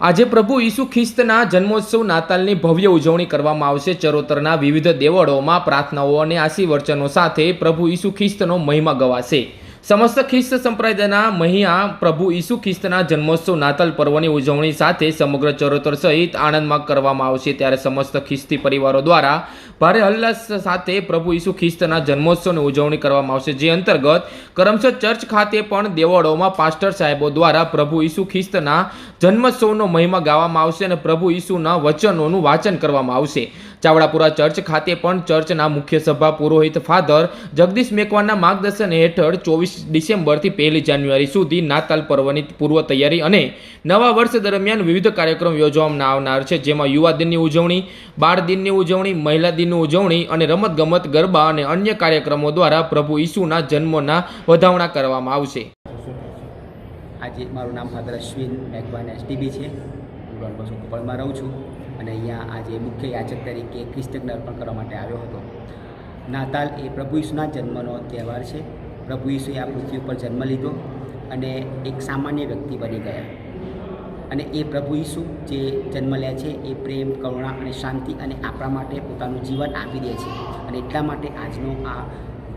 આજે પ્રભુ ઈસુ ખ્રિસ્તના જન્મોત્સવ નાતાલની ભવ્ય ઉજવણી કરવામાં આવશે. ચરોતરના વિવિધ દેવળોમાં પ્રાર્થનાઓ અને આશીર્વચનો સાથે પ્રભુ ઈસુ ખ્રિસ્તનો મહિમા ગવાશે. સમસ્ત ખ્રિસ્ત સંપ્રદાયના મહિયા પ્રભુ ઈસુ ખ્રિસ્તના જન્મોત્સવ નાતાલ પર્વની ઉજવણી સાથે સમગ્ર ચરોતર સહિત આણંદમાં કરવામાં આવશે. ત્યારે સમસ્ત ખ્રિસ્તી પરિવારો દ્વારા ભારે હલ્લાસ સાથે પ્રભુ ઈસુ ખ્રિસ્તના જન્મોત્સવની ઉજવણી કરવામાં આવશે. જે અંતર્ગત કરમસદ ચર્ચ ખાતે પણ દેવળોમાં પાસ્ટર સાહેબો દ્વારા પ્રભુ ઈસુ ખ્રિસ્તના જન્મોત્સવનો મહિમા ગાવામાં આવશે અને પ્રભુ ઈસુના વચનોનું વાંચન કરવામાં આવશે. ચાવડાપુરા ચર્ચ ખાતે પણ ચર્ચના મુખ્ય સભા પુરોહિત ફાધર જગદીશ મેકવાનના માર્ગદર્શન હેઠળ ચોવીસ ડિસેમ્બરથી પહેલી જાન્યુઆરી સુધી નાતાલ પર્વની પૂર્વ તૈયારી અને નવા વર્ષ દરમિયાન વિવિધ કાર્યક્રમ યોજવામાં આવનાર છે, જેમાં યુવા દિનની ઉજવણી, બાળ દિનની ઉજવણી, મહિલા દિનની ઉજવણી અને રમતગમત, ગરબા અને અન્ય કાર્યક્રમો દ્વારા પ્રભુ ઈસુના જન્મના વધામણા કરવામાં આવશે. આજે મારું નામ ફાધર અશ્વિન મેઘવાન એસટીબી છે. હું બોસ્કો કોપળમાં રહું છું અને અહીંયા આજે મુખ્ય યાચક તરીકે ક્રિસ્તજ્ઞ અર્પણ કરવા માટે આવ્યો હતો. નાતાલ એ પ્રભુ ઈસુના જન્મનો તહેવાર છે. પ્રભુ ઈસુએ આ પૃથ્વી ઉપર જન્મ લીધો અને એક સામાન્ય વ્યક્તિ બની ગયા. અને એ પ્રભુ ઈસુ જે જન્મ લે છે, એ પ્રેમ, કરુણા અને શાંતિ અને આપણા માટે પોતાનું જીવન આપી દે છે. અને એટલા માટે આજનો આ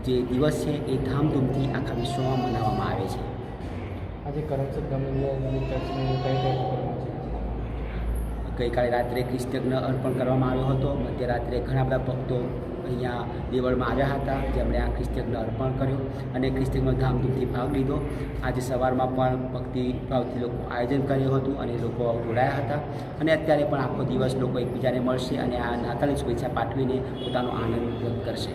જે દિવસ છે, એ ધામધૂમથી આખા વિશ્વમાં મનાવવામાં આવે છે. આજે કરમસદ ગમે ચર્ચની કઈ ગઈકાલે રાત્રે ક્રિસ્તજ્ઞ અર્પણ કરવામાં આવ્યો હતો. મધ્યરાત્રે ઘણા બધા ભક્તો અહીંયા દેવળમાં આવ્યા હતા. જેમણે આ ક્રિસ્તજ્ઞ અર્પણ કર્યો અને ક્રિસ્તજ્ઞ ધામધૂમથી ભાગ લીધો. આજે સવારમાં પણ ભક્તિ ભાવથી લોકો આયોજન કર્યું હતું અને લોકો જોડાયા હતા. અને અત્યારે પણ આખો દિવસ લોકો એકબીજાને મળશે અને આ નાતાલની શુભેચ્છા પાઠવીને પોતાનો આનંદ વ્યક્ત કરશે.